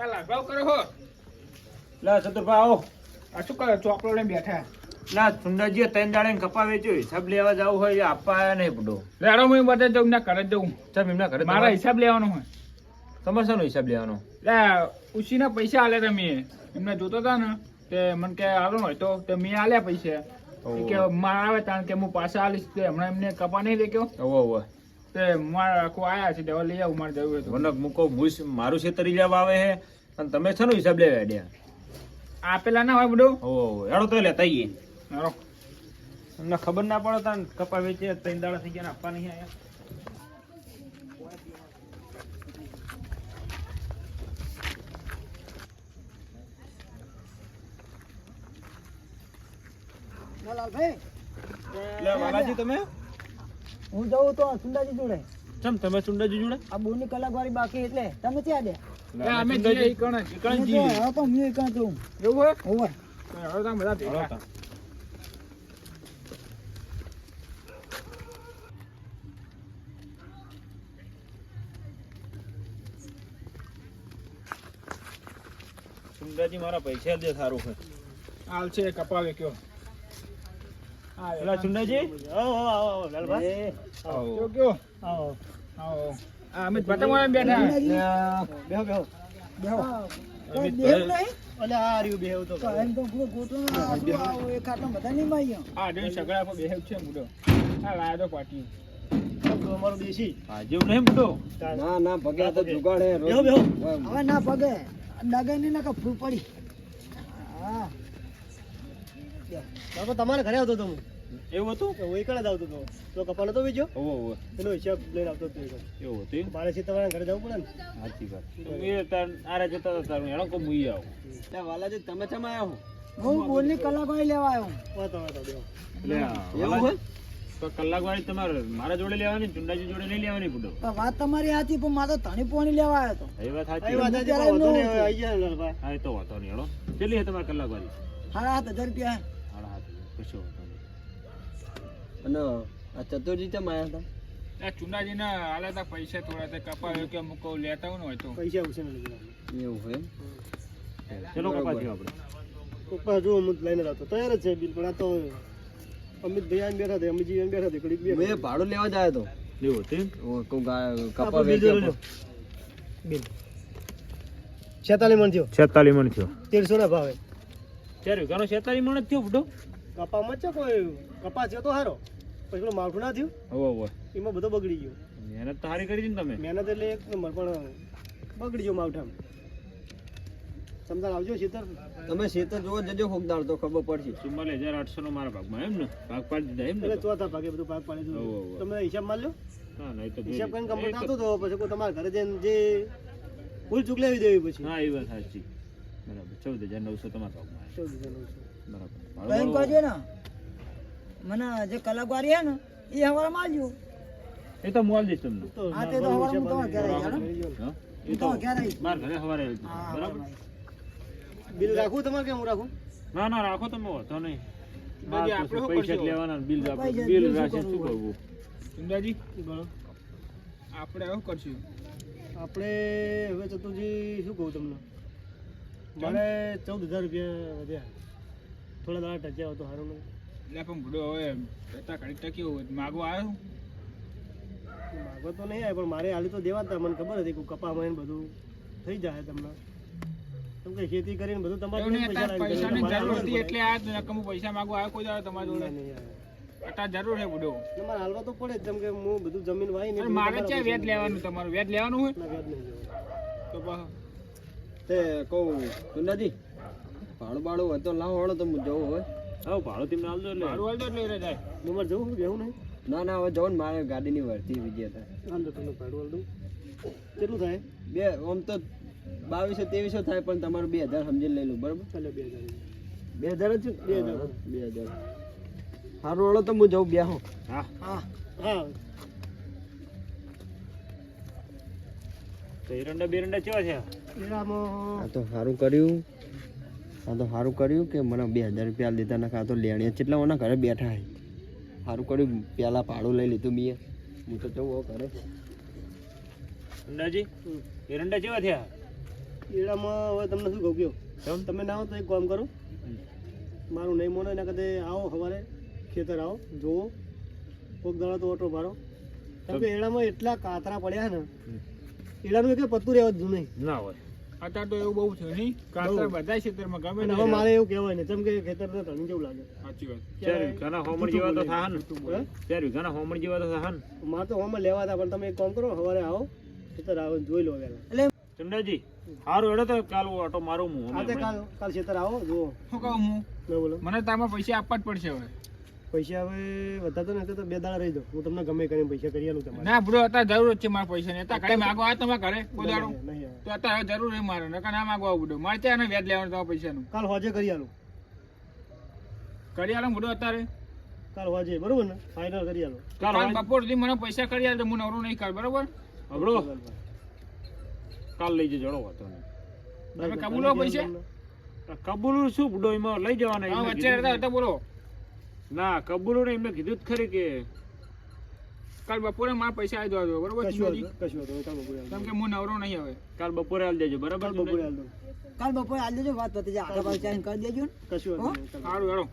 આ કરો હો લા ચતુરભાઈ આવો. આ શું કરો ચોકડો બેઠા? લા સુંદરજી ત્રણ દાડે કપા વેચ્યો હિસાબ લેવા જવું હોય આપવા આયા નહીં બુડો રેડો હું બધે જઉં ના કરે જઉં. ચમ એમના ઘરે મારા હિસાબ લેવાનો હોય. તમારે શાનો હિસાબ લેવાનો? લે ઉછીના પૈસા આલે તમે. એમને જોતો હતા ને તે મને કે આલો હોય તો. તે મેં આલ્યા પૈસા. કે મારા આવે કારણ કે હું પાછા આલીશ. તે હમણાં એમને કપા નહીં દેખ્યો. ઓવો ઓવો તે મારા આખું આયા છે દવા લઈ આવું મારે જવું હતું. મને મૂકો ભૂસ મારું છેતરી લેવા આવે છે અને તમે શાનો હિસાબ લેવા દે આપેલા ના હોય બધું? ઓ એડો તો લેતા આવીએ હાલો. તમને ખબર ના પડે તાન કપા વેચે ત્રણ દાડા થઈ ગયા ને આપવા નહીં આયા. લાલભાઈ. લે વાલાજી તમે? હું જઉં તો સુંદાજી જોડે. ચમ તમે સુંદરજી જોડે? આ બોની કલાક વાળી બાકી એટલે. તમે ત્યાં દે અમે જઈએ ઈ કણે. ઈ કણે તો હું એકણ જઉં એવું હોય? હોવે હવે તમે બધા ભેગા. તા. સુંદરજી મારા પૈસા દે સારું છે હાલ છે કપાવે કયો. પેલા ચુંડાજી આવો આવો આવો લાલભાઈ આવો. કયો, કયો? આવો. આવો. આ અમે પતંગ બેઠા. બેહો. બેહો બેહો. અમિત તો- નહીં? અલે આ રહ્યું બેહવ તો. તો એમ તો પૂરો ગોટલો આવો એક આટલો બધા નહીં માર્યો. આ જોઈ સગડા પર બેહેવ છે મુડો. આ લાયો તો પાટી અમારું દેશી નહીં બધો ના ના ભગે તો જુગાડે બેહો બેહો. હવે ના પગે ડગે નહીં ના ફૂલ પડી. હા. બાપા તમારે ઘરે આવતો તો હું. એવું હતું? હું એકલા જ આવતો હતો. તો કપાલ હતો બીજો? ઓવો ઓવો એનો હિસાબ લઈને આવતો હતો એવું હતું મારે છે તમારા ઘરે જવું પડે ને? સાચી વાત. એ તાર આરે જતા હતા તારું. હેડો કો મુઈ આવો. વાલાજી તમે ચમ આયા હો? હું બોલની કલાકવાળી લેવા આવ્યો. વાતો વાતો એટલે હોય? તો કલાક વાળી તમારે મારા જોડે લેવાની ચુંડાજી જોડે નહીં લેવાની પૂડો વાત તમારી આથી પણ મારે તો ધણી પોણી લેવા આવ્યો હતો. એ વાત સાચી. વાત વાંધો નહીં, હા એ તો વાંધો નહીં હેડો. કેટલી છે તમારે કલાક વાળી સાડા સાત હજાર રૂપિયા. સાડા હાથ કશો અને આ ચતુર્જી ચમ આયા હતા. આ ચુનાજી ના આલ્યા પૈસા થોડા તે કપાવ્યો કે અમુક લેતા હોય ને હોય તો. પૈસા ઉછીને ને એવું હોય ચલો કપા થયો આપણે. પપ્પા જો હું લઈને જ આવતો તૈયાર જ છે બિલ પણ આ તો અમિત ભાઈ બેઠા હતા અમિતજી આવીને બેઠા હતા ઘડીક બે મેં ભાડું લેવા જ આવ્યો હતું? તો? કપા બિલ. છેતાલીસ મણ થયો. છેતાલીસ મણ થયો. તેરસો ના ભાવે. ત્યારે ઘણો છેતાલીસ મણ જ થયો બુડો કપામાં છે કોઈ કપા છે તો સારો પછી પેલું માવઠું ના થયું? એમાં બધો બગડી ગયો. મહેનત તો સારી કરી છે ને તમે? મહેનત એટલે એક નંબર પણ બગડી ગયો માવઠામાં. સમજાણ આવજો શેતર? તમે શેતર જોવો જજો ફોગદાર તો ખબર પડશે. ચુમ્માલીસ હજાર આઠસો નો મારા ભાગમાં એમ ને? ભાગ પાડી દીધા એમ ને ચોથા ભાગે બધું ભાગ પાડી દીધું. તમે હિસાબ માર લો હા તો હિસાબ કરીને કમ્પ્લીટ આવતો તો પછી કોઈ તમારા ઘરે જઈને જે ભૂલ ચૂક લેવી દેવી પછી. હા એ વાત સાચી. બરાબર. ચૌદ હજાર નવસો તમારા ભાગમાં ચૌદ હજાર નવસો. બરાબર. બેન કહેજો ને? મને જે કલાક વાળી હે ને એ હવારે માલજો એ તો મોલ દઈશ તમને. તો હા તે તો હવારે હું તમારા ઘરે આવીશ, લઈ એ તો ઘેર આવી માર ઘરે સવારે આવી બરાબર. બિલ રાખવું તમારે કેમ હું રાખું? ના ના રાખો તમે વાંધો નહીં. બાકી આપણે પૈસા લેવાના બિલ પૈસા બિલ શું કરવું? બોલો. આપણે આવું કરશું? આપણે હવે ચતુરજી શું કહું તમને? મારે ચૌદ હજાર રૂપિયા વધ્યા. થોડા દાડા ટચ્યા તો સારું નહીં. એટલે પણ બુડો હવે બેટા ઘડી ટકી હોય માગો આવ્યો માગો તો નહીં આવે પણ મારે હાલી તો દેવા હતા મને ખબર હતી કે કપા એને બધું થઈ જાય તમને. કેમ કે ખેતી કરીને બધું તમારે પૈસા પૈસાની જરૂર હતી એટલે આ જ પૈસા માગો આવ્યો કોઈ દાડો તમારી જોડે. નહીં, આવે. જરૂર છે બુડો તમારે હાલવા તો પડે જ. જેમ કે હું બધું જમીન વાઈ પણ મારે ક્યાં વેદ લેવાનું? તમારું વેદ લેવાનું હોય? વ્યાજ નહીં તો પછી તે કહું સુંદરજી ભાડું બાળું હોય તો લાવો હળો તો હું જવું હોય હા ભાડું તમને દો એટલે મારું હાલ દો એટલે જાય. નંબર જવું? જવું નહીં? ના ના હવે જવું ને મારે ગાડીની વર્તી બીજી હતા હાલ દો તમને ભાડું હાલ દઉં. કેટલું થાય? બે આમ તો બાવીસો ત્રેવીસો થાય પણ તમારું બે હજાર સમજીને લઈ લઉં બરાબર? ચાલો બે હજાર. બે હજાર જ છે? બે હજાર. બે હજાર. સારું હળો તો હું જઉં બે હા. હા. હા. તો એરંડા બેરંડા કેવા છે? તો સારું કર્યું. આ તો સારું કર્યું કે મને બે હજાર રૂપિયા લીધા નાખા આ તો લેણીયા કેટલા મને ઘરે બેઠા હે. સારું કર્યું પહેલાં ભાડું લઈ લીધું મેં હું તો જવું ઘરે. અંડાજી એરંડા જેવા થયા? એડામાં હવે તમને શું કહું કયો? તમે ના આવો તો એક કામ કરો. મારું નહીં મોને એના કદે આવો સવારે ખેતર આવો જુઓ કોક દાડો તો ઓટો મારો કેમ કે એડામાં એટલા કાતરા પડ્યા ને એડાનું કે પત્તું રહેવા જ નહીં. ના હોય. અત્યારે તો એવું બહુ છે નહીં? કાતર બધા ક્ષેત્રમાં ગમે હવે મારે એવું કહેવાય ને જેમ કે ખેતર તો ધણી જેવું લાગે. સાચી વાત. ચાર ઘણા હોમણ જેવા તો થાહન ચાર ઘણા હોમણ જેવા તો થાહન મારે તો હોમણ લેવા હતા પણ તમે એક કામ કરો સવારે આવો ખેતર આવો જોઈ લો પહેલા ચંદાજી હારું હેડો તો કાલ ઓટો મારું હું કાલ કાલ ખેતર આવો જુઓ. શું કહું હું બોલો. મને તામાં પૈસા આપવા જ પડશે હવે. પૈસા હવે વધારતો નથી તો બે દાડા રહી દો હું તમને ગમે કરીને પૈસા કરી આલું તમારે. ના બ્રો અત્યારે જરૂર છે મારા પૈસા ની અત્યારે ઘરે માગવા આવે તમારા ઘરે બોલાડો. તો અત્યારે હવે જરૂર છે મારે. નકર ના માગવા આવું મારે ત્યાં ને વ્યાજ લેવાનું તમારા પૈસાનું. કાલ હોજે કરી આલું. કરી આલો બધું અત્યારે? કાલ હોજે બરોબર ને? ફાઇનલ કરી આલો. કાલ બપોર સુધી મને પૈસા કરી આલો તો હું નવરો નહીં કર બરોબર? હબળો કાલ લઈ જજો વાતો તમે કબૂલો પૈસા? કબૂલ શું બુડો એમાં લઈ જવાના વચ્ચે રહેતા બોલો. ના કબૂલો ને એમને કીધું જ ખરી કે કાલ બપોરે મારા પૈસા આવી દેવા બરોબર કેમ કે હું નવરો નહીં આવે કાલ બપોરે આલ દેજો બરાબર કાલ બપોરે આલ દો કાલ બપોરે આવી દેજો વાત પતી જાય. આગળ પાછળ કરી દેજો કશું સારું હેડો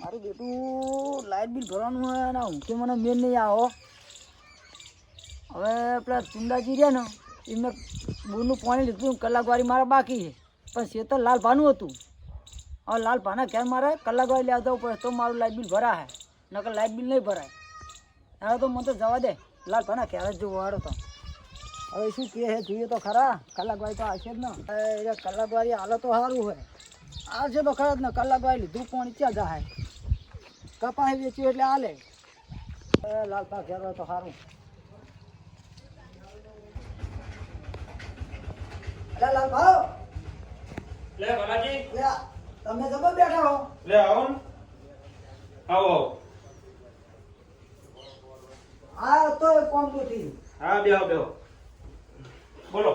મારું બેટું લાઇટ બિલ ભરવાનું હોય ને ઊંઘે મને મેન નહીં આવો હવે પેલા ચુંડાજી રહ્યા ને એમને બોરનું પાણી લીધું કલાકવારી મારે બાકી છે. પણ શેતર લાલ ભાનું હતું. હવે લાલ ભાના ઘેર મારે કલાકવારી લેવા જવું પડે તો મારું લાઇટ બિલ ભરાય નકર લાઇટ બિલ નહીં ભરાય હવે તો મને તો જવા દે લાલ ભાના ઘેર જ જોવો હારો તો હવે શું કહે છે જોઈએ તો ખરા કલાકવારી તો આવશે જ ને એ કલાકવારી હાલે તો સારું હોય આવશે તો ખરા જ ને કલાકવારી લીધું પાણી ક્યાં જાય કપાસ વેચ્યું એટલે હાલે એ લાલપા ઘેર તો સારું લાલ ભાવ લે બાલાજી લે તમે જબર બેઠા હો. લે આવો આવો આ તો કોમથી હા બેહો બેહો. બોલો.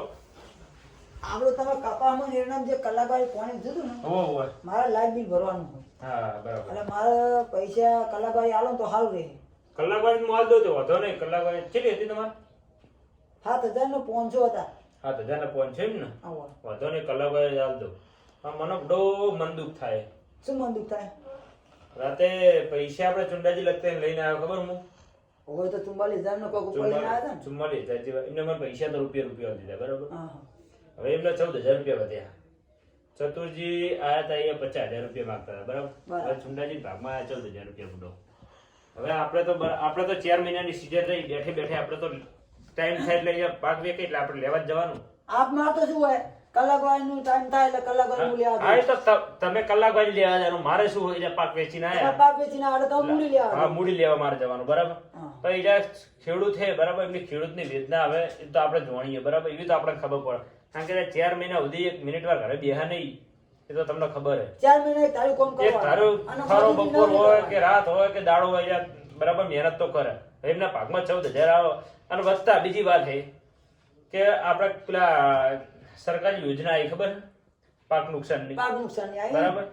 આપણું તમે કપામાં નિર્ણય જે કલાકારી કોણે દીધું ને હો હો મારે લાઇટ બિલ ભરવાનું હોય. હા બરાબર. એટલે મારે પૈસા કલાકારી આલો તો સારું રહે. કલાક વાળી માલ દો તો વાંધો નહીં. કલાક વાળી કેટલી હતી તમારે? સાત હજાર ને પાંચસો હતા. હા તો ને પહોંચ છે એમ ને વધો નહીં કલાક વાળી હાલ દો. મને બડો મન દુઃખ થાય. શું મન દુઃખ થાય? રાતે પૈસા આપણે ચુંડાજી લગતા લઈને આવ્યો ખબર હું? હોય તો ચુમ્બાલીસ હજાર નો કોક ઉપર લઈને આવ્યા હતા ચુમ્માલીસ હજાર એમને મને પૈસા તો રૂપિયા રૂપિયા દીધા બરાબર. હવે એમને ચૌદ હજાર રૂપિયા વધ્યા. ચતુરજી આયા હતા અહીંયા પચાસ હજાર રૂપિયા માંગતા હતા બરાબર? ચુંડાજી ભાગમાં આયા ચૌદ હજાર રૂપિયા બુડો હવે આપણે તો આપણે તો ચાર મહિનાની સીઝન રહી બેઠે બેઠે આપણે તો ટાઈમ થાય એટલે અહીંયા ભાગ વેકે એટલે આપણે લેવા જ જવાનું. આપ મારતો શું હોય? કલાકવાળી નું ટાઈમ થાય એટલે કલાકવાળી મૂલ્ય હા આવે એ તો તમે કલાક વાળી લેવા જવાનું મારે શું હોય? પાક વેચીને આયા? પાક વેચીને આવે તો મૂડી લેવા હા મૂડી લેવા મારે જવાનું બરાબર? હા. તો એ જે ખેડૂત છે બરાબર? એમની ખેડૂતની વેદના હવે એ તો આપણે જોણીએ બરાબર? એવી તો આપણે ખબર પડે. કારણ કે ચાર મહિના સુધી એક મિનિટ વાર ઘરે બેહા નહીં એ તો તમને ખબર હે ચાર મહિના તારું કોમ એક તારું મજૂરી બપોર હોય કે રાત હોય કે દાડો હોય બરાબર મહેનત તો કરે. એમના ભાગમાં ચૌદ હજાર આવે. અને વધતા બીજી વાત છે કે આપણે પેલા સરકારી યોજના આવી ખબર? પાક નુકસાનની. પાક નુકસાનની આવી. બરાબર?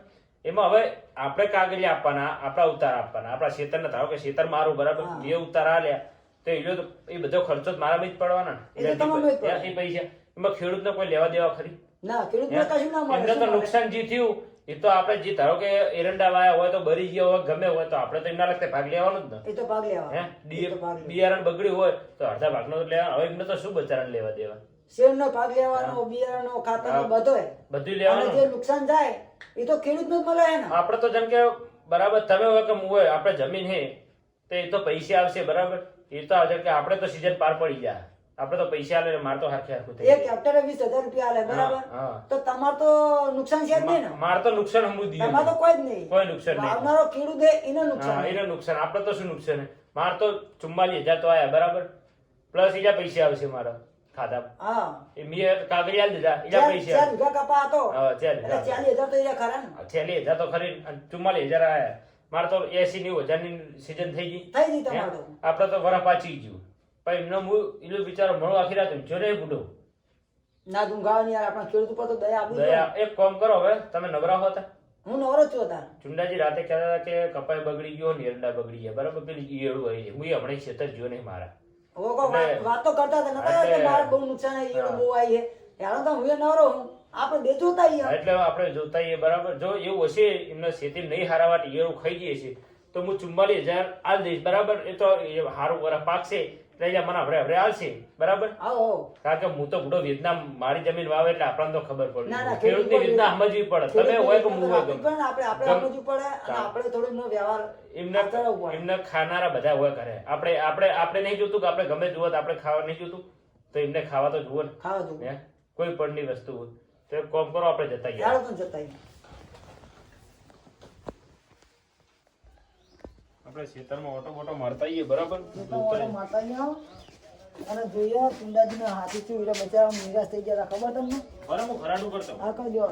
એમાં હવે આપણે કાગળિયા આપવાના આપણા ઉતાર આપવાના આપણા ખેતરને ધારો કે ખેતર મારું બરાબર? બે ઉતાર આલ્યા તો એ જો એ બધો ખર્ચો તો મારામાં જ પડવાના ને. એ તો પૈસા. એમાં ખેડૂતને કોઈ લેવા દેવા ખરી? ના ખેડૂતને કશું ના મળે એમને તો નુકસાન જે થયું એ તો આપણે જે ધારો કે એરંડા વાયા હોય તો બરી ગયા હોય ગમે હોય તો આપણે તો એમના લગતે ભાગ લેવાનો જ ને. એ તો ભાગ લેવા હે? એ તો ભાગ લેવા. બિયારણ બગડ્યું હોય તો અડધા ભાગનો તો લેવાનો હવે એમને તો શું બચારાને લેવા દેવા? શેરનો ભાગ લેવાનો બિયારણનો ખાતરનો બધો બધું લેવાનું. જે નુકસાન થાય એ તો ખેડૂતને જ મળે હે ને. આપણે તો જેમ કે બરાબર તમે હોય કે હું હોય આપણે જમીન હે તો એ તો પૈસા આવશે બરાબર? એ તો આવશે કે આપણે તો સીઝન પાર પડી જાય આપણે તો પૈસા આલે માર તો હાથે હાથું થઈ એક હેક્ટરે વીસ હજાર રૂપિયા આલે બરાબર? હા, હા. તો તમાર તો નુકસાન છે જ નહીં ને. માર તો નુકસાન હમું દીધું તમાર તો કોઈ જ નહીં. કોઈ નુકસાન નહીં. મારો ખેડૂત હે એને નુકસાન એને નુકસાન. આપણે તો શું નુકસાન હે? માર તો ચુમ્માલીસ હજાર તો આયા બરાબર? પ્લસ બીજા પૈસા આવશે મારા. ખાતા હા. એ મેં કાગળી આલી દીધા. ચાર પૈસા. ચાર વીઘા કપા હતો. હા, ચાર વીઘા. ચાલીસ હજાર તો એ ખરા ને. છેલ્લી હજાર તો ખરી અને ચુમ્માલીસ હજાર આયા. મારે તો એસી નેવું હજારની સિઝન થઈ ગઈ. થઈ ગઈ હે? તમાર તો વરા પાછી ગયું પણ એમનો હું એનો બિચારો મળો આખી રાત ઊંચો બુડો ના ગુંગાવાની યાર. આપણા ખેડૂત ઉપર તો દયા દયા. એક કામ કરો હવે. તમે નવરા હોતા હું નવરો છું તાર ચુંડાજી રાતે કહેતા હતા કે કપાઈ બગડી ગયો ને એરંડા બગડી ગયા. બરાબર? પેલી ઈયળું આવી છે હું હમણાં ખેતર જોયો નહીં મારા. લોકો વાત- કરતા હતા નતા કે મારે બહુ નુકસાન આવી ગયું બહુ આવી છે. તો હું એ નવરો હું આપણે બે જોતા એટલે આપણે જોતા હીએ બરાબર? જો એવું હશે એમને સેતી નહીં હારાવા એવું ખાઈ જઈએ છે તો હું ચુમ્માલીસ હજાર આલ દઈશ બરાબર? એ તો હારું વરા પાકશે. એટલે અહીંયા મને હવરે હવરે આવશે. બરાબર? આવો કારણ કે હું તો બુડો વેદના મારી જમીન વાવે એટલે આપણને તો ખબર પડે. ખેડૂતની વેદના સમજવી પડે. તમે હોય કે હું હોય પણ આપણે આપણે સમજવું પડે અને આપણે થોડું વ્યવહાર એમને એમને ખાનારા બધા હોય કરે આપણે આપણે આપણે નહીં જોતું કે આપણે ગમે જુઓ તો આપણે ખાવા નહીં જોતું? તો એમને ખાવા તો જુઓ ખાવા જુઓ? કોઈ ની વસ્તુ હોય. તો કોમ કરો આપણે જતા ગયા જતા આવીએ આપણે ખેતરમાં ઓટો બોટો મારતા આવીએ બરાબર? માતા ને અને જોઈએ પિંડાજીને હાથી છું એટલે બચારા નિરાશ થઈ ગયા ખબર તમને? બરાબર હું ખરાડું કરતો. હા કરજો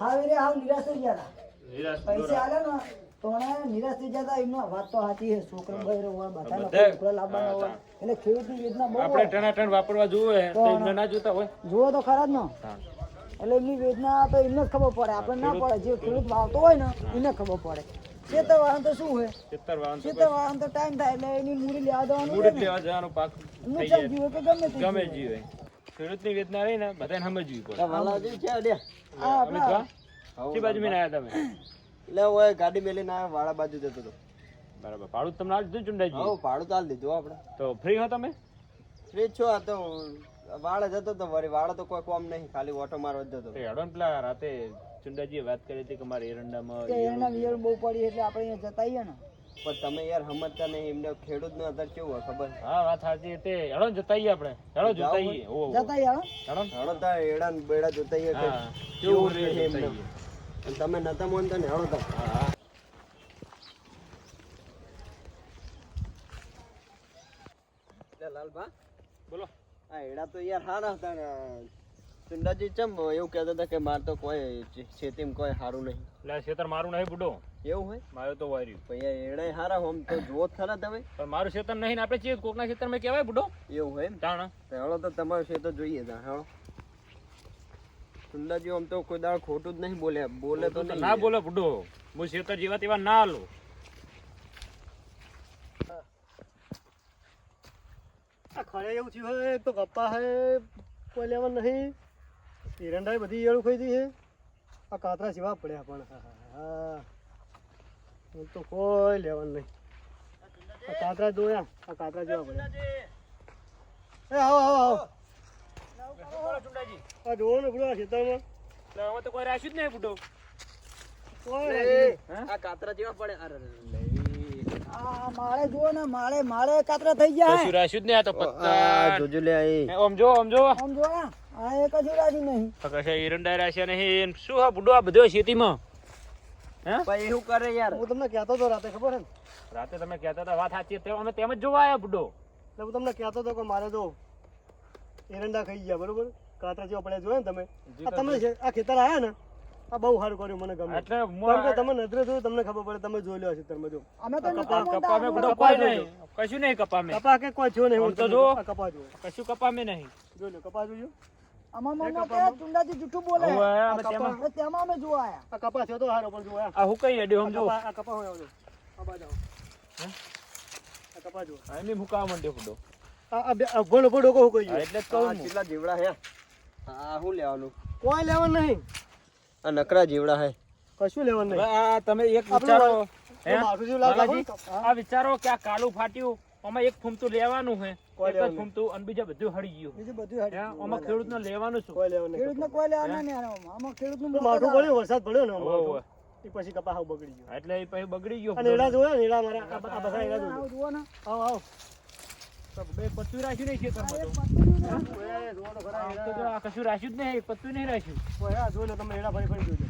હા વીરે આવ નિરાશ થઈ ગયા નિરાશ પૈસા આલે ને તો નિરાશ થઈ જતા એમનો વાત તો સાચી છે. છોકરો ભાઈ હોય બધા- છોકરા લાવવાના હોય. એટલે ખેડૂતની વેદના બહુ આપણે. ટનાટન વાપરવા જોવે તો એમને ના જોતા હોય. જુઓ તો ખરા જ ને. એટલે એમની વેદના તો એમને જ ખબર પડે. આપણે ના પડે. જે ખેડૂત વાવતો હોય ને એને ખબર પડે. ખેતર વાહન તો શું હોય? ખેતર વાહન ખેતર વાહન તો ટાઈમ થાય એટલે એની મૂડી લેવા દેવાનું મૂડી ને. લેવા જવાનું પાક નુકસાન જાય. કે ગમે તે ગમે જીવો. જીવે. ખેડૂતની વેદના રહી ને બધાને સમજવી પડે. વાલાજી છે અડ્યા આ આપણા ભા, બાજુ મેં આયા તમે? એટલે હું ગાડી મેલીને આવ્યો વાળા બાજુ જતો તો બરાબર. ભાડું તમને આજ દીધું ચુંડાજી હા ભાડું તો હાલ દીધું આપણે. તો ફ્રી હો તમે? ફ્રી છો આ તો વાળા જતો તો વળી વાળા તો કોઈ કોમ નહીં ખાલી ઓટો મારવા જતો. હેડો ને પેલા રાતે ચુંડાજીએ વાત કરી હતી કે મારે એરંડામાં વિયર બહુ પડી એટલે આપણે અહીંયા જતા આવીએ ને. પણ તમે યાર સમજતા નહીં એમને ખેડૂત નો અત્યારે કેવું હોય ખબર? હા વાત સાચી તે. હેડો ને જતા આવીએ આપણે. હેડો જોતા આવીએ. ઓ જતા આવીએ હેડો. હેડો તો એડા ને બેડા જોતા આવીએ કે કેવું રે એમને? તમે નતા માનતા ને હેડો તા. હા લાલભા. બોલો. આ એડા તો યાર હારા હતા ને. ચુંડાજી ચમ એવું કહેતા હતા કે માર તો કોઈ ખેતીમાં કોઈ સારું નહીં. એટલે ખેતર મારું નહીં બુડો. એવું હોય? મારે તો વાર્યું. પછી એણે એડા હારા હોમ તો જુઓ ખરા તમે. પણ મારું ખેતર નહીં ને આપણે છીએ કોકના ખેતરમાં કહેવાય બુડો? એવું હોય એમ? તાણ. તો તમારું છે જોઈએ તા હેળો ચુંડાજી આમ તો કોઈ દાળ ખોટું જ નહીં બોલે બોલે તો ના બોલે બુડો. હું ખેતર જેવા તેવા ના લો. આ ખરે એવું થયું હોય તો ગપ્પા હે કોઈ લેવા નહીં. એરંડાએ બધી એળું ખાઈ હતી આ કાતરા જેવા પડ્યા પણ. હા, તો કોઈ લેવાનું નહીં. આ કાતરા જોયા. આ કાતરા જેવા પડ્યા. એ આવો આવો આવો. આ જોવો ને બુડો આ ખેતરમાં. એટલે હવે તો કોઈ રાખ્યું જ નહીં બુડો કોઈ આ કાતરા જેવા પડે અરે માળે જુઓ ને માળે માળે કાતરા થઈ ગયા કશું રાખ્યું જ નહીં આ તો આ પત્તા જોજો લે આમ જો આમ જો આમ જોયા આ એક જ રાજી નહીં. તો એરંડા રાખ્યા નહીં. શું હા બુડો આ બધો ખેતીમાં? હે? પણ એવું કરે યાર? હું તમને કહેતો હતો રાતે ખબર છે રાતે તમે કહેતા હતા વાત સાચી તે અમે તેમ જ જોવા આવ્યા બુડો. એટલે હું તમને કહેતો હતો કે મારે તો એરંડા ખાઈ ગયા બરોબર? કાતરા જેવા પડ્યા જોયા ને તમે? આ તમે આ ખેતર આયા ને આ બહુ સારું કર્યું મને ગમે. એટલે કારણ કે તમે નજરે જોયું તમને ખબર પડે તમે જોઈ લો આ ખેતરમાં જો. અમે તો કપા મેં કોઈ નહીં. કશું નહીં કપા મેં કપા કે કોઈ જો નહીં તો જો. કપા જો કશું કપા મેં નહીં. જોઈ લો કપા જોજો અમાર મમ્મા કે ચુંડાજી જૂઠું બોલે. હવે તેમાં તેમાં અમે જોવા આ કપા છે હારો પણ જો આ આ હું કઈ અડ્યો સમજો. આ કપા હોય આવજો આ બાજુ આવો. આ કપા જો આ એમની મુકાવા માંડ્યો બુડો આ આ બે- આ ઊભો ઊભો ડોકો હું કહી એટલે જ આ કહું કેટલા જીવડા હે? આ હું લેવાનું. કોઈ લેવાનું નહીં. આ નકરા જીવડા હે. કશું લેવાનું નહીં. આ તમે એક વિચારો? હા. આ વિચારો કે આ કાલું ફાટ્યું? આમાં એક ફૂમતું લેવાનું છે એક જ ફૂમતું અને બીજા બધું હળી ગયું બીજું બધું હળી ગયું. આમાં ખેડૂતને લેવાનું શું? કોઈ લેવાનું ખેડૂતને કોઈ લેવાનું નહીં આમાં ખેડૂતનું માથું પડ્યું વરસાદ પડ્યો ને એ પછી કપા હાવ બગડી ગયો. એટલે એ પછી બગડી ગયો અને એડા જોયા ને એડા મારા આ બધા એડા જુઓ ને. આવો આવો. તો બે પત્તું રાખ્યું નહીં ખેતરમાં તો. જો કશું રાખ્યું જ નહીં પત્તું નહીં રાખ્યું. લો તમે એડા ફરી ફરી જોજો.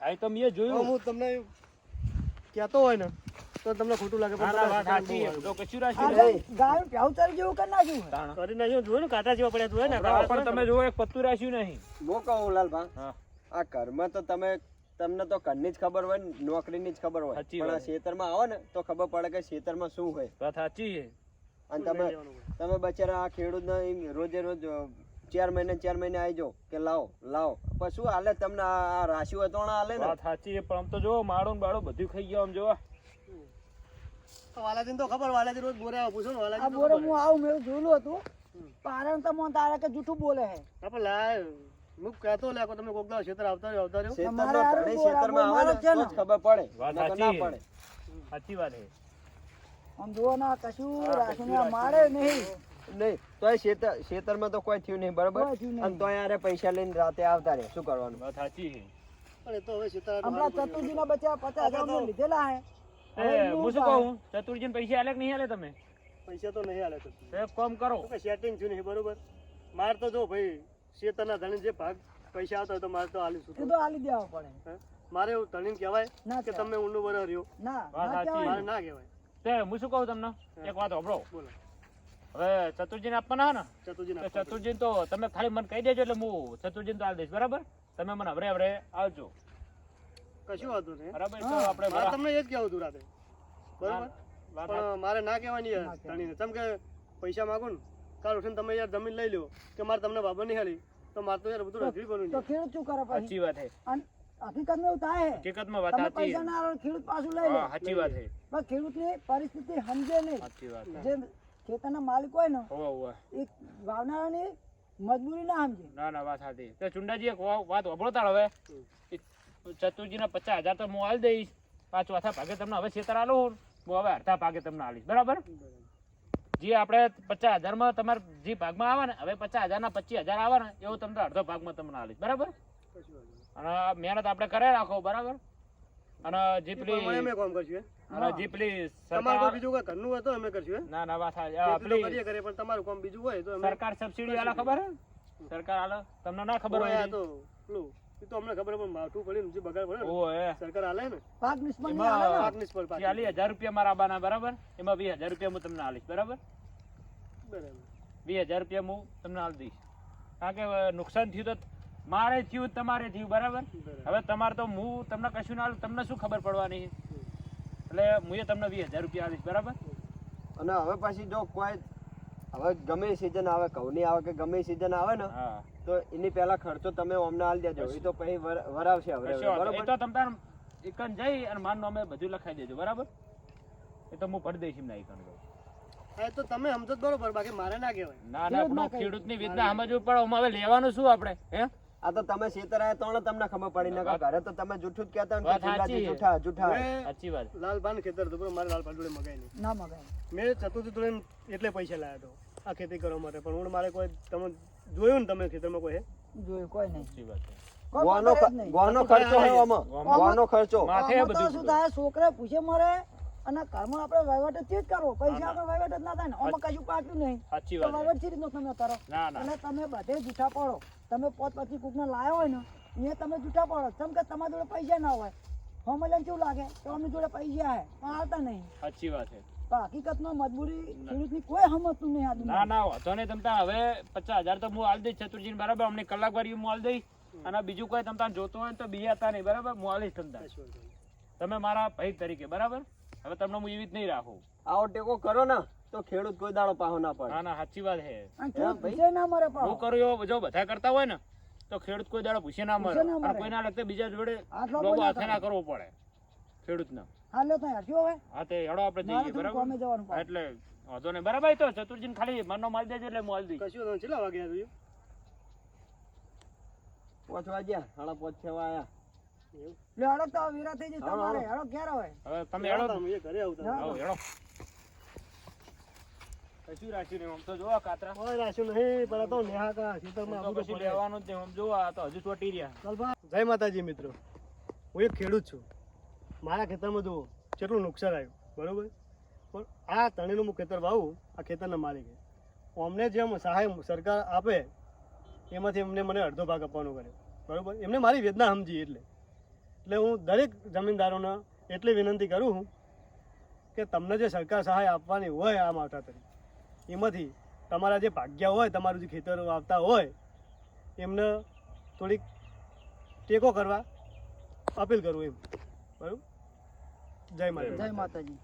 હા એ તો મેં જોયું. હું તમને કહેતો હોય ને તો તમને ખોટું લાગે. ગાયું પ્યાઉચારી જેવું કરી નાખ્યું કરી નાખ્યું જોયું ને કાંટા જેવા પડ્યા જોયા ને પણ તમે જુઓ એક પત્તું રાખ્યું નહીં. મો કહું લાલભા આ ઘરમાં તો તમે તમને તો ઘરની જ ખબર હોય ને નોકરીની જ ખબર હોય. પણ આ. ખેતરમાં આવો ને તો ખબર પડે કે ખેતરમાં શું હોય. વાત સાચી છે. અને તમે તમે બચારા આ ખેડૂતને રોજે રોજ ચાર મહિને ચાર મહિને આવજો કે લાવો લાવો. પછી શું હાલે તમને આ રાશિ હોય તો હાલે ને? સાચી પણ આમ તો જો માળો ને બાળો બધું ખાઈ ગયો આમ જોવા. વાલાજી તો ખબર વાલાજી રોજ બોરે પૂછો ને વાલાજી બોરે હું આવું મેં જોયેલું હતું. પારણ તો મોન તારે કે જૂઠું બોલે હે. આપણે લાય હું કહેતો લે તમે કોક દા ક્ષેત્ર આવતા રહ્યો આવતા રહ્યો. હારું ધણી બોલા- આવે ને તો ખબર પડે વાત ના સાચી. પડે. સાચી વાત છે. આમ જોવો ના કશું રાશન મારે નહીં. નહીં તોય ખેતર ખેતરમાં તો કોઈ થયું નહીં બરાબર. અને તો યારે પૈસા લઈને રાતે આવતા રહે શું કરવાનું? વાત સાચી છે. પણ એ તો હવે ક્ષેત્ર હમણાં ચતુર્જી ના બચ્યા પચાસ હજાર લીધેલા હે. હું શું. કહું? ચતુર્જીને પૈસા આલે કે નહીં આલે તમે? પૈસા તો નહીં આલે તો તો એક કરો. સેટિંગ થયું નહીં બરોબર? મારે તો જો ભાઈ ક્ષેત્રના ધણી જે ભાગ પૈસા આવતા હોય તો મારે તો આલી શું તો આલી દેવા પડે. મારે એવું ધણીને કહેવાય કે તમે ઊંડું બરો રહ્યો. ને. ના કહેવાય. તે હું શું કહું તમને? એક વાત સાંભળો. બોલો. હવે ચતુર્જીને આપવાના હે ને? ચતુર્જી તો તો તમે ખાલી મને કહી દેજો એટલે હું ચતુર્જીને તો આવી દઈશ બરાબર? તમે મને હવરે હવરે આવજો. કશું વાંધો નહીં. બરાબર તો આપણે તમને એ જ કહેવું હતું રાતે. બરાબર? પણ મારે ના કહેવાની યાર. ધણીને. ચમ કે પૈસા માગો ને કાલ ઉઠીને તમે યાર જમીન લઈ લો કે મારે તમને બાબા નહીં હાલી તો મારે તો યાર બધું રજવી કરવું તો ખેડૂત શું કરે સાચી વાત છે. હકીકતમાં થાય. હકીકતમાં વાત સાચી પૈસા ના ખેડૂત પાછું લઈ લે. સાચી વાત છે. પણ ખેડૂતની પરિસ્થિતિ સમજે નહીં. સાચી વાત જે ખેતરના માલિક હોય ને એ વાવનારાની મજબૂરી ના સમજે. ના ના વાત સાચી. તો ચુંડાજી એક વાત તાળ હવે. ચતુર્જીના પચાસ હજાર તો હું આલી દઈશ. પાંચ ચોથા ભાગે તમને હવે છેતર આલો હું. હવે અડધા ભાગે તમને આલીશ. બરાબર? જે આપણે પચાસ હજારમાં તમારે જે ભાગમાં આવે ને હવે પચાસ હજારના પચીસ હજાર આવે ને એવું તમને અડધો ભાગમાં તમને આલીશ. બરાબર? અને મહેનત આપણે કરે રાખો. બરાબર? અને જે પેલી અમે કામ કરશું અને જે પેલી તમારે સરકાર બીજું કોઈ ઘરનું હોય તો અમે કરશું ના ના વાત આ પેલી કરીએ કરે પણ તમારું કામ બીજું હોય તો અમે સરકાર સબસિડી આલે ખબર? હે સરકાર આલે. તમને ના ખબર હોય. તો પેલું એ તો અમને ખબર પણ માઠું જે બગાડ પડે સરકાર આલે ને? પાક નિષ્ફળ નહીં એમાં આવે ને? પાક નિષ્ફળ પાક. ચાલીસ હજાર રૂપિયા મારા આબાના બરાબર? એમાં વીસ હજાર રૂપિયા હું તમને આલીશ બરાબર? બરાબર. વીસ હજાર રૂપિયા હું તમને આલી દઈશ. કારણ કે નુકસાન થયું તો મારે થયું તમારે થયું બરાબર. હવે તમારે તો હું તમને કશું ના તમને શું ખબર પડવાની એટલે હું એ તમને વીસ હજાર રૂપિયા આપીશ બરાબર અને હવે પછી જો કોઈ હવે ગમે સિઝન આવે ઘઉંની આવે કે ગમે સિઝન આવે ને તો એની પહેલા ખર્ચો તમે અમને આલ દેજો એ તો પછી વરાવશે હવે. બરોબર તો તમ તાર એકન જઈ અને મારું નામે બધું લખાઈ દેજો બરાબર એ તો હું ભરી દઈશ એમના એકન એ તો તમે સમજો બરોબર બાકી મારે ના કહેવાય ના ના ના. ખેડૂતની વેદના સમજવું પડે હવે લેવાનું શું આપણે હે આ તો તમે ખેતર આયા તો તમને ખબર પડી નકા ઘરે તો તમે જૂઠું જ કહેતા ને. જૂઠા જૂઠા મેં સાચી વાત. લાલભાન ખેતર તો મારે લાલભાન જોડે મગાઈ નહીં. ના મગાઈ. મેં ચતુર્થી જોડે એટલે પૈસા લાવ્યા હતો આ ખેતી કરવા માટે. પણ હું મારે કોઈ તમે જોયું ને તમે ખેતરમાં કોઈ જોયું કોઈ નહીં. સાચી વાત ગોનો ખર્ચો હોય આમાં? ગોનો ખર્ચો. માથે બધું શું થાય છોકરા પૂછે મરે અને કર્મ આપણે વહીવટ જ કરવો. પૈસા આપણે વહીવટ જ ના થાય ને આમાં કશું પાક્યું નહીં. સાચી તો વાત છે. વહીવટ રીતનો તમે કરો? ના ના. એટલે તમે બધે જૂઠા પડો. તમે પોત પછી કોકને લાવ્યા હોય ને એ તમે જૂઠા પડો. કેમ કે તમારી જોડે પૈસા ના હોય. હોમલેન કેવું લાગે? તો અમની જોડે પૈસા હે પણ આવતા નહીં. સાચી વાત છે. પણ હકીકતમાં મજબૂરી ખેડૂતની કોઈ સમજતું નહીં આ ના ના વાંધો નહીં. તમતા હવે પચાસ હજાર તો હું આલી દઈશ ચતુર્જી બરાબર? અમને કલાક વાર હું આલી દઈશ. અને બીજું કોઈ તમતા જોતો હોય ને બી હતા નહીં બરાબર? હું આલીશ તમતા. તમે મારા ભાઈ તરીકે બરાબર? હવે તમને હું એવી જ નહીં રાખું. આવો ટેકો કરો ને તો ખેડૂત કોઈ દાડો પાહો ના પડે. ના ના સાચી વાત છે. ખેડૂત ના હું કરું એવો જો બધા કરતા હોય ને તો ખેડૂત કોઈ દાડો ભૂસે ના મળે અને. કોઈના લગતે બીજા જોડે લોકો હાથે ના કરવો પડે ખેડૂતને. હા લ્યો ત્યાં હરજો હવે. હા તે હેડો આપણે જઈએ બરાબર? પાછું. એટલે વાંધો નહીં. બરાબર તો ચતુર્જીને ખાલી મનનો માલ દેજો એટલે હું દઈ કશું વાંધો નહીં. કેટલા વાગે આવ્યું પોચ વાગ્યા સાડા પોચ આયા. એવું લ્યો તો વીરા થઈ જશે તમારે હાલો. હેડો ક્યારે હવે તમે હેડો. હેડો તમે, ઘરે આવતા. આવો હેડો. કશું રાખ્યું નહીં આમ તો જોવા કાતરા. કોઈ રાખ્યું નહીં પણ આ તો નેહાકા ખેતરમાં આવું કશું લેવાનું જ નહીં આમ જોવા તો હજુ ચોટી રહ્યા. જય માતાજી મિત્રો. હું એક ખેડૂત છું. મારા ખેતરમાં જુઓ કેટલું નુકસાન આવ્યું બરોબર? પણ આ તણીનું હું ખેતર વાવું આ ખેતરના માલિક. છે અમને જેમ સહાય સરકાર આપે એમાંથી એમને મને અડધો ભાગ આપવાનો કર્યો બરોબર? એમને મારી વેદના સમજી એટલે. એટલે હું દરેક જમીનદારોને એટલી વિનંતી કરું છું કે તમને જે સરકાર સહાય આપવાની હોય આ માવઠા તરીકે, એમાંથી તમારા જે ભાગ્યા હોય, તમારું જે ખેતરો આવતા હોય, એમને થોડીક ટેકો કરવા અપીલ કરું એમ. બરાબર? જય માતા જય માતાજી.